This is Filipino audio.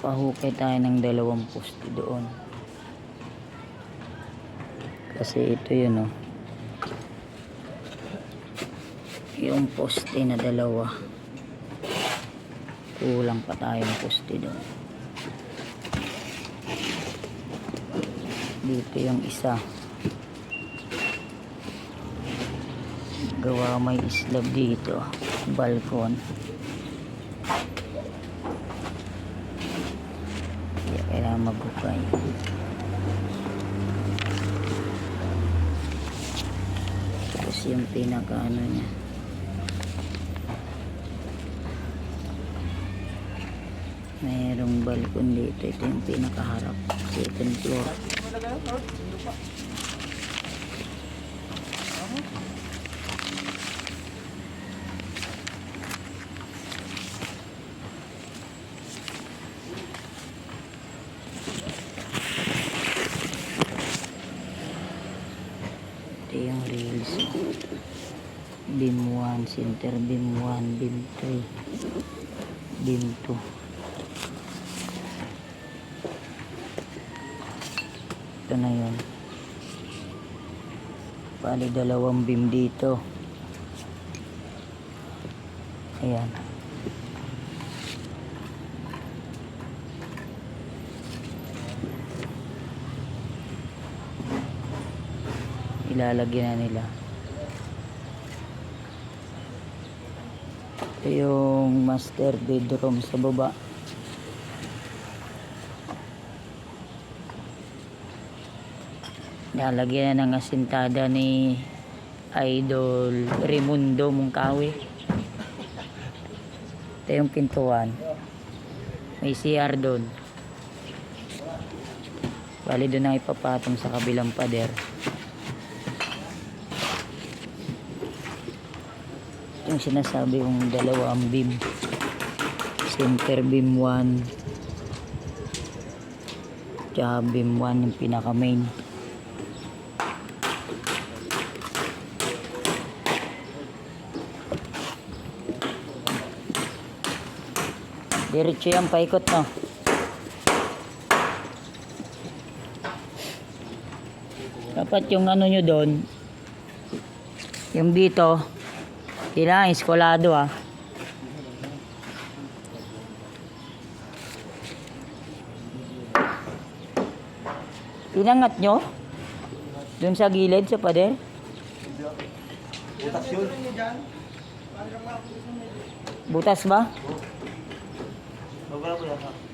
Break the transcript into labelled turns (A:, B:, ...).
A: Pahukay tayo ng dalawang poste doon. Kasi ito yun oh. Yung poste na dalawa. Kulang pa tayong poste doon. Dito yung isa. Gawa may slab dito. Balkon. Kailangan maghukay. Tapos yung pinaka ano niya. Mayroong balkon dito. Ito yung pinakaharap. Second floor. Ito yung reels. Beam 1, center beam 1, beam 3, beam 2. Ito na yun. Bali dalawang beam dito. Ayan. Ilalagyan na nila. Ito yung master bedroom sa baba. Lalagyan na ng asintada ni Idol Raimundo Mungkawi. Ito yung pintuan. May CR doon. Bali doon na ipapatong sa kabilang pader. Yung sinasabi kong dalawa ang beam. Center beam 1. Tsaka beam 1 yung pinaka main. Diretso yan, paikot no. Dapat yung ano nyo doon, yung dito, kailangan eskolado ah. Pinangat nyo? Doon sa gilid, sa pader?
B: Butas yun.
A: Butas ba?
B: Babala ko yan ha.